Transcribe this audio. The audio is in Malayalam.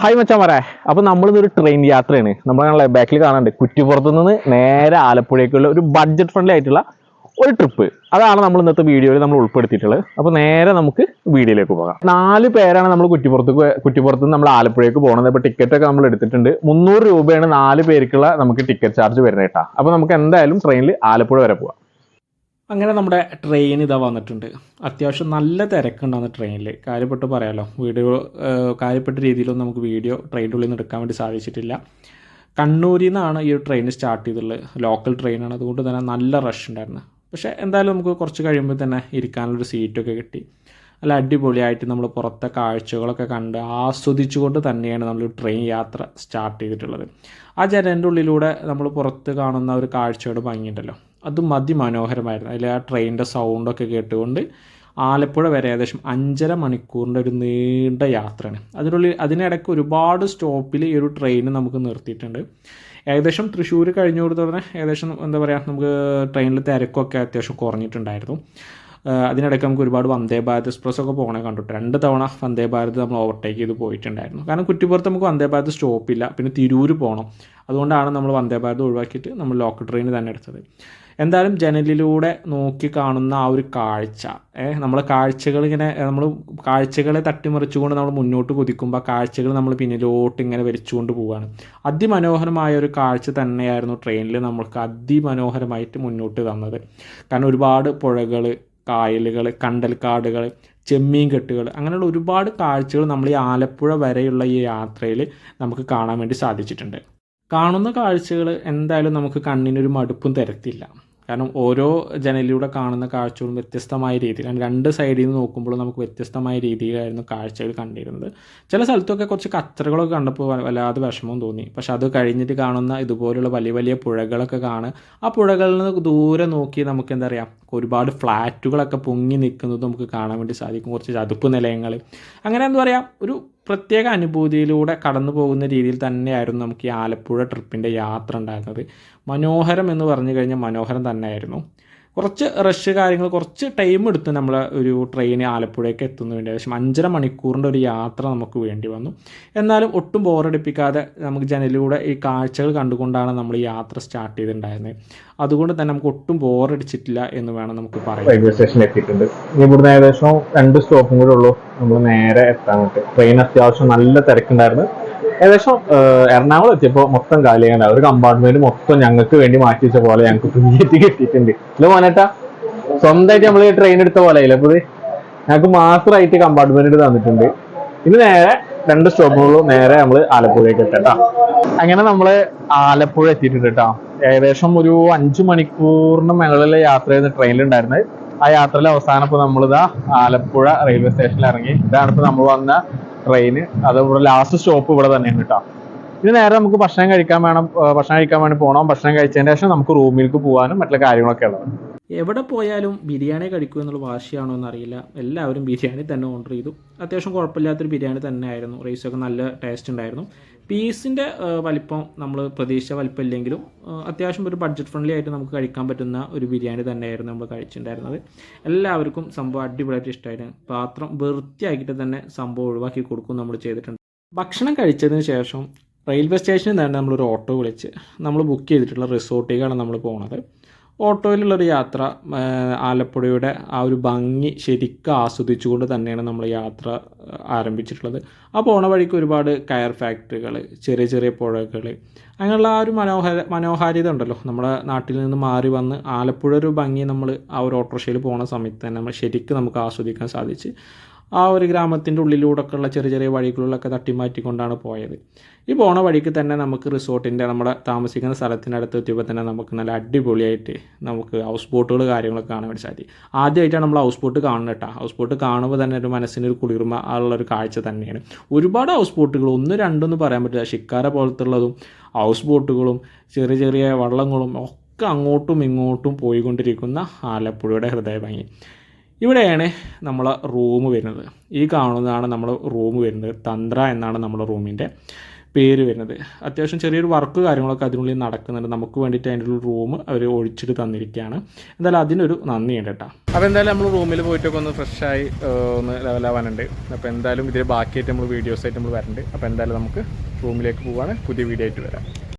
ഹായ് മച്ചാമാരെ. അപ്പൊ നമ്മളിന്നൊരു ട്രെയിൻ യാത്രയാണ്. നമ്മളെ ബാക്കിൽ കാണാണ്ട് കുറ്റിപ്പുറത്ത് നിന്ന് നേരെ ആലപ്പുഴയ്ക്കുള്ള ഒരു ബഡ്ജറ്റ് ഫ്രണ്ട്ലി ആയിട്ടുള്ള ഒരു ട്രിപ്പ് അതാണ് നമ്മൾ ഇന്നത്തെ വീഡിയോയിൽ നമ്മൾ ഉൾപ്പെടുത്തിയിട്ടുള്ളത്. അപ്പോൾ നേരെ നമുക്ക് വീഡിയോയിലേക്ക് പോകാം. നാല് പേരാണ് നമ്മൾ കുറ്റിപ്പുറത്ത് കുറ്റിപ്പുറത്ത് നമ്മൾ ആലപ്പുഴയ്ക്ക് പോകുന്നത് അപ്പൊ ടിക്കറ്റ് ഒക്കെ നമ്മൾ എടുത്തിട്ടുണ്ട്. മുന്നൂറ് രൂപയാണ് നാല് പേർക്കുള്ള നമുക്ക് ടിക്കറ്റ് ചാർജ് വരുന്നത് കേട്ടോ. അപ്പോൾ നമുക്ക് എന്തായാലും ട്രെയിനിൽ ആലപ്പുഴ വരെ പോകാം അങ്ങനെ നമ്മുടെ ട്രെയിൻ ഇതാ വന്നിട്ടുണ്ട്. അത്യാവശ്യം നല്ല തിരക്കുണ്ടാകുന്ന ട്രെയിനിൽ കാര്യപ്പെട്ട് പറയാമല്ലോ വീഡിയോ കാര്യപ്പെട്ട രീതിയിലൊന്നും നമുക്ക് വീഡിയോ ട്രെയിനിന്റെ ഉള്ളിൽ നിന്ന് എടുക്കാൻ വേണ്ടി സാധിച്ചിട്ടില്ല. കണ്ണൂരിൽ നിന്നാണ് ഈ ട്രെയിൻ സ്റ്റാർട്ട് ചെയ്തിട്ടുള്ളത് ലോക്കൽ ട്രെയിനാണ് അതുകൊണ്ട് തന്നെ നല്ല റഷ് ഉണ്ടായിരുന്നു. പക്ഷേ എന്തായാലും നമുക്ക് കുറച്ച് കഴിയുമ്പോൾ തന്നെ ഇരിക്കാനുള്ളൊരു സീറ്റൊക്കെ കിട്ടി. നല്ല അടിപൊളിയായിട്ട് നമ്മൾ പുറത്തെ കാഴ്ചകളൊക്കെ കണ്ട് ആസ്വദിച്ചുകൊണ്ട് തന്നെയാണ് നമ്മൾ ട്രെയിൻ യാത്ര സ്റ്റാർട്ട് ചെയ്തിട്ടുള്ളത്. ആ ജനന്റെ ഉള്ളിലൂടെ നമ്മൾ പുറത്ത് കാണുന്ന ഒരു കാഴ്ചയോട് ഭംഗിയുണ്ടല്ലോ. അത് അതിമനോഹരമായിരുന്നു അതിൽ ആ ട്രെയിനിന്റെ സൗണ്ടൊക്കെ കേട്ടുകൊണ്ട് ആലപ്പുഴ വരെ ഏകദേശം അഞ്ചര മണിക്കൂറിന്റെ ഒരു നീണ്ട യാത്രയാണ്. അതിനുള്ളിൽ അതിനിടയ്ക്ക് ഒരുപാട് സ്റ്റോപ്പിൽ ഈ ഒരു ട്രെയിൻ നമുക്ക് നിർത്തിയിട്ടുണ്ട്. ഏകദേശം തൃശ്ശൂർ കഴിഞ്ഞു കൊടുത്തോടെ ഏകദേശം എന്താ പറയുക നമുക്ക് ട്രെയിനിൽ തിരക്കൊക്കെ അത്യാവശ്യം കുറഞ്ഞിട്ടുണ്ടായിരുന്നു. അതിനിടയ്ക്ക് നമുക്ക് ഒരുപാട് വന്ദേ ഭാരത് എക്സ്പ്രസ് ഒക്കെ പോകണേ കണ്ടിട്ട് രണ്ട് തവണ വന്ദേ ഭാരത് നമ്മൾ ഓവർടേക്ക് ചെയ്ത് പോയിട്ടുണ്ടായിരുന്നു. കാരണം കുറ്റിപ്പുറത്ത് നമുക്ക് വന്ദേ ഭാരത് സ്റ്റോപ്പില്ല പിന്നെ തിരൂർ പോകണം അതുകൊണ്ടാണ് നമ്മൾ വന്ദേ ഭാരത് ഒഴിവാക്കിയിട്ട് നമ്മൾ ലോക്കൽ ട്രെയിൻ തന്നെ എടുത്തത്. എന്തായാലും ജനലിലൂടെ നോക്കി കാണുന്ന ആ ഒരു കാഴ്ച. നമ്മൾ കാഴ്ചകൾ ഇങ്ങനെ നമ്മൾ കാഴ്ചകളെ തട്ടിമറിച്ചുകൊണ്ട് നമ്മൾ മുന്നോട്ട് കുതിക്കുമ്പോൾ കാഴ്ചകൾ നമ്മൾ പിന്നിലോട്ട് ഇങ്ങനെ വലിച്ചുകൊണ്ട് പോവുകയാണ് അതിമനോഹരമായ ഒരു കാഴ്ച തന്നെയായിരുന്നു ട്രെയിനിൽ നമ്മൾക്ക് അതിമനോഹരമായിട്ട് മുന്നോട്ട് തന്നത്. കാരണം ഒരുപാട് പുഴകൾ കായലുകൾ കണ്ടൽക്കാടുകൾ ചെമ്മീൻ കെട്ടുകൾ അങ്ങനെയുള്ള ഒരുപാട് കാഴ്ചകൾ നമ്മൾ ഈ ആലപ്പുഴ വരെയുള്ള ഈ യാത്രയിൽ നമുക്ക് കാണാൻ വേണ്ടി സാധിച്ചിട്ടുണ്ട്. കാണുന്ന കാഴ്ചകൾ എന്തായാലും നമുക്ക് കണ്ണിനൊരു മടുപ്പും തരത്തില്ല. കാരണം ഓരോ ജനലിലൂടെ കാണുന്ന കാഴ്ചകളും വ്യത്യസ്തമായ രീതിയിലാണ് രണ്ട് സൈഡിൽ നിന്ന് നോക്കുമ്പോൾ നമുക്ക് വ്യത്യസ്തമായ രീതിയിലായിരുന്നു കാഴ്ചകൾ കണ്ടിരുന്നത്. ചില സ്ഥലത്തൊക്കെ കുറച്ച് കച്ചറകളൊക്കെ കണ്ടപ്പോൾ വല്ലാതെ വിഷമം തോന്നി. പക്ഷെ അത് കഴിഞ്ഞിട്ട് കാണുന്ന ഇതുപോലുള്ള വലിയ വലിയ പുഴകളൊക്കെ കാണുക ആ പുഴകളിൽ നിന്ന് ദൂരെ നോക്കി നമുക്ക് എന്താ പറയുക ഒരുപാട് ഫ്ലാറ്റുകളൊക്കെ പൊങ്ങി നിൽക്കുന്നത് നമുക്ക് കാണാൻ വേണ്ടി സാധിക്കും. കുറച്ച് ചതുപ്പ് നിലയങ്ങൾ. അങ്ങനെ എന്താ പറയുക ഒരു പ്രത്യേക അനുഭൂതിയിലൂടെ കടന്നു പോകുന്ന രീതിയിൽ തന്നെയായിരുന്നു നമുക്ക് ഈ ആലപ്പുഴ ട്രിപ്പിന്റെ യാത്ര ഉണ്ടായിരുന്നത്. മനോഹരം എന്ന് പറഞ്ഞു കഴിഞ്ഞാൽ മനോഹരം തന്നെയായിരുന്നു. കുറച്ച് റഷ് കാര്യങ്ങൾ കുറച്ച് ടൈം എടുത്ത് നമ്മൾ ഒരു ട്രെയിൻ ആലപ്പുഴയൊക്കെ എത്തുന്നതിന് വേണ്ടി ഏകദേശം അഞ്ചര മണിക്കൂറിന്റെ ഒരു യാത്ര നമുക്ക് വേണ്ടി വന്നു. എന്നാലും ഒട്ടും ബോറടിപ്പിക്കാതെ നമുക്ക് ജനലിലൂടെ ഈ കാഴ്ചകൾ കണ്ടുകൊണ്ടാണ് നമ്മൾ ഈ യാത്ര സ്റ്റാർട്ട് ചെയ്തിട്ടുണ്ടായിരുന്നത്. അതുകൊണ്ട് തന്നെ നമുക്ക് ഒട്ടും ബോറടിച്ചിട്ടില്ല എന്ന് വേണം നമുക്ക് പറയാം റെയിൽവേ സ്റ്റേഷനിൽ എത്തിയിട്ടുണ്ട്. ഇവിടുന്ന് ഏകദേശം രണ്ട് സ്റ്റോപ്പും കൂടെ ഉള്ളൂ. നമ്മൾ നേരെ എത്താൻ ട്രെയിൻ അത്യാവശ്യം നല്ല തിരക്കുണ്ടായിരുന്നു. ഏകദേശം എറണാകുളം എത്തിയപ്പോൾ മൊത്തം കാലിയാണ് ഒരു കമ്പാർട്ട്മെന്റ് മൊത്തം ഞങ്ങൾക്ക് വേണ്ടി മാറ്റി വെച്ച പോലെ ഞങ്ങൾക്ക് തുഞ്ചെത്തി കിട്ടിയിട്ടുണ്ട്. ഇല്ല മോനേട്ടാ സ്വന്തമായിട്ട് നമ്മൾ ട്രെയിൻ എടുത്ത പോലെ ഇല്ല അപ്പോൾ ഞങ്ങൾക്ക് മാത്രമായിട്ട് കമ്പാർട്ട്മെന്റ് തന്നിട്ടുണ്ട്. ഇനി നേരെ രണ്ട് സ്റ്റോപ്പുകളും നേരെ നമ്മൾ ആലപ്പുഴയ്ക്ക് എത്തട്ടാ അങ്ങനെ നമ്മൾ ആലപ്പുഴ എത്തിയിട്ടുണ്ട് കേട്ടോ. ഏകദേശം ഒരു അഞ്ചു മണിക്കൂറിന് മുകളിലെ യാത്ര ചെയ്ത ട്രെയിനിലുണ്ടായിരുന്നത് ആ യാത്രയിൽ അവസാനം ഇപ്പൊ നമ്മളിതാ ആലപ്പുഴ റെയിൽവേ സ്റ്റേഷനിൽ ഇറങ്ങി. ഇതാണ് ഇപ്പൊ നമ്മൾ വന്ന ട്രെയിന് അതേപോലെ ലാസ്റ്റ് സ്റ്റോപ്പ് ഇവിടെ തന്നെയാണ് കേട്ടോ ഇനി നേരെ നമുക്ക് ഭക്ഷണം കഴിക്കാൻ വേണം ഭക്ഷണം കഴിക്കാൻ വേണ്ടി പോകണം ഭക്ഷണം കഴിച്ചതിന് ശേഷം നമുക്ക് റൂമിലേക്ക് പോകാനും മറ്റുള്ള കാര്യങ്ങളൊക്കെ ഉള്ളത്. എവിടെ പോയാലും ബിരിയാണി കഴിക്കൂ എന്നുള്ള വാശിയാണോ എന്നറിയില്ല. എല്ലാവരും ബിരിയാണി തന്നെ ഓർഡർ ചെയ്തു. അത്യാവശ്യം കുഴപ്പമില്ലാത്തൊരു ബിരിയാണി തന്നെ ആയിരുന്നു റൈസൊക്കെ നല്ല ടേസ്റ്റ് ഉണ്ടായിരുന്നു. പീസിന്റെ വലിപ്പം നമ്മൾ പ്രതീക്ഷിച്ച വലിപ്പം ഇല്ലെങ്കിലും അത്യാവശ്യം ഒരു ബഡ്ജറ്റ് ഫ്രണ്ട്ലി ആയിട്ട് നമുക്ക് കഴിക്കാൻ പറ്റുന്ന ഒരു ബിരിയാണി തന്നെയായിരുന്നു നമ്മൾ കഴിച്ചിട്ടുണ്ടായിരുന്നത്. എല്ലാവർക്കും സംഭവം അടിപൊളിയായിട്ട് ഇഷ്ടമായിരുന്നു. പാത്രം വൃത്തിയാക്കിയിട്ട് തന്നെ സംഭവം ഒഴിവാക്കി കൊടുക്കും നമ്മൾ ചെയ്തിട്ടുണ്ട്. ഭക്ഷണം കഴിച്ചതിന് ശേഷം റെയിൽവേ സ്റ്റേഷനിൽ തന്നെ നമ്മളൊരു ഓട്ടോ വിളിച്ച്. നമ്മൾ ബുക്ക് ചെയ്തിട്ടുള്ള റിസോർട്ടിലേക്കാണ് നമ്മൾ പോകുന്നത് ഓട്ടോയിലുള്ളൊരു യാത്ര ആലപ്പുഴയുടെ ആ ഒരു ഭംഗി ശരിക്കും ആസ്വദിച്ചുകൊണ്ട് തന്നെയാണ് നമ്മൾ യാത്ര ആരംഭിച്ചിട്ടുള്ളത്. ആ പോണ വഴിക്ക് ഒരുപാട് കയർ ഫാക്ടറികൾ ചെറിയ ചെറിയ പുഴകൾ അങ്ങനെയുള്ള ആ ഒരു മനോഹര മനോഹാരിത ഉണ്ടല്ലോ. നമ്മുടെ നാട്ടിൽ നിന്ന് മാറി വന്ന് ആലപ്പുഴ ഒരു ഭംഗി നമ്മൾ ആ ഒരു ഓട്ടോറിക്ഷയിൽ പോണ സമയത്ത് തന്നെ നമ്മൾ ശരിക്കും നമുക്ക് ആസ്വദിക്കാൻ സാധിച്ച്. ആ ഒരു ഗ്രാമത്തിന്റെ ഉള്ളിലൂടെയൊക്കെയുള്ള ചെറിയ ചെറിയ വഴികളിലൊക്കെ തട്ടിമാറ്റിക്കൊണ്ടാണ് പോയത്. ഈ പോണ വഴിക്ക് തന്നെ നമുക്ക് റിസോർട്ടിന്റെ നമ്മുടെ താമസിക്കുന്ന സ്ഥലത്തിനടുത്ത് എത്തിയപ്പോൾ തന്നെ നമുക്ക് നല്ല അടിപൊളിയായിട്ട് നമുക്ക് ഹൗസ് ബോട്ടുകൾ കാര്യങ്ങളൊക്കെ കാണാൻ വേണ്ടി സാധിക്കും ആദ്യമായിട്ടാണ് നമ്മൾ ഹൗസ് ബോട്ട് കാണുന്നത് കേട്ടോ. ഹൗസ് ബോട്ട് കാണുമ്പോൾ തന്നെ ഒരു മനസ്സിനൊരു കുളിർമ ഉള്ളൊരു കാഴ്ച തന്നെയാണ്. ഒരുപാട് ഹൗസ് ബോട്ടുകൾ ഒന്ന് രണ്ടൊന്നും പറയാൻ പറ്റില്ല. ഷിക്കാര പോലത്തുള്ളതും ഹൗസ് ബോട്ടുകളും ചെറിയ ചെറിയ വള്ളങ്ങളും ഒക്കെ അങ്ങോട്ടും ഇങ്ങോട്ടും പോയിക്കൊണ്ടിരിക്കുന്ന ആലപ്പുഴയുടെ ഹൃദയഭംഗി. ഇവിടെയാണ് നമ്മളെ റൂം വരുന്നത്. ഈ കാണുന്നതാണ് നമ്മൾ റൂം വരുന്നത്. തന്ത്ര എന്നാണ് നമ്മുടെ റൂമിന്റെ പേര് വരുന്നത്. അത്യാവശ്യം ചെറിയൊരു വർക്ക് കാര്യങ്ങളൊക്കെ അതിനുള്ളിൽ നടക്കുന്നുണ്ട്. നമുക്ക് വേണ്ടിയിട്ട് അതിന്റെ ഒരു റൂം അവർ ഒഴിച്ചിട്ട് തന്നിരിക്കുകയാണ്. എന്തായാലും അതിനൊരു നന്ദിയുണ്ട് കേട്ടോ. അപ്പോൾ എന്തായാലും നമ്മൾ റൂമിൽ പോയിട്ടൊക്കെ ഒന്ന് ഫ്രഷായി ഒന്ന് ലെവലാവാനുണ്ട്. അപ്പോൾ എന്തായാലും ഇതിൽ ബാക്കിയായിട്ട് നമ്മൾ വീഡിയോസായിട്ട് നമ്മൾ വരണ്ട്. അപ്പോൾ എന്തായാലും നമുക്ക് റൂമിലേക്ക് പോവാണ്. പുതിയ വീഡിയോ ആയിട്ട് വരാം.